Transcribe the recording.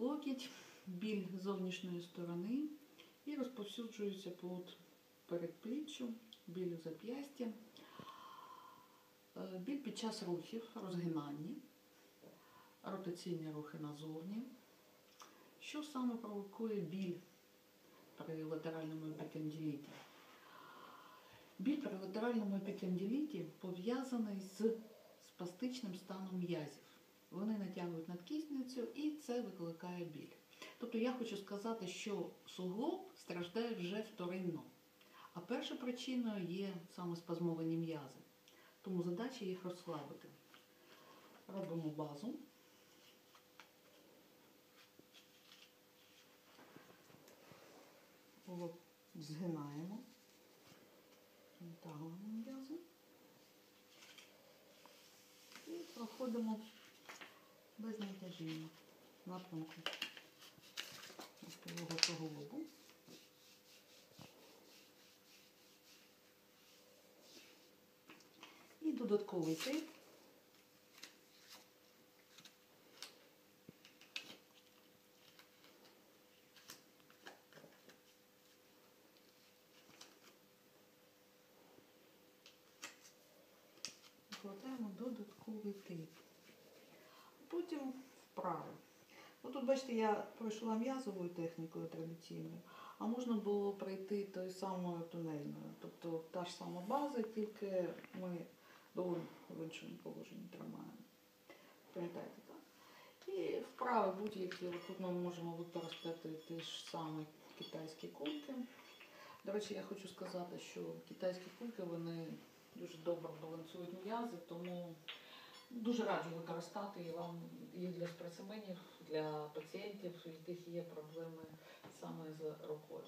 локіть, біль зовнішньої сторони і розповсюджується по передпліччю, біль у зап'ясті, Е, біль під час рухів, розгинання, ротаційні рухи назовні. Що саме провокує біль при латеральному епікандиліті? Біль при латеральному епікандиліті пов'язаний з спастичним станом м'язів. Вони натягують надкісницю і це викликає біль. Тобто я хочу сказати, що суглоб страждає вже вторинно. А першою причиною є саме спазмовані м'язи. Тому задача їх розслабити. Робимо базу. Згинаємо. Натягуємо м'язи. І проходимо без натяжіння напрямку лобового суглобу. І додатковий тейп. Вкладаємо додатковий тейп. Потім вправи. Ну, тут, бачите, я пройшла м'язовою технікою традиційною, а можна було пройти тою самою тунельною. Тобто та ж сама база, тільки ми доволі в іншому положенні тримаємо. Пам'ятаєте, так? І вправи будь-які. Тут ми можемо використати ті ж самі китайські кульки. До речі, я хочу сказати, що китайські кульки вони дуже добре балансують м'язи, тому дуже раджу використати і вам і для спортсменів, для пацієнтів, у яких є проблеми саме з рукою.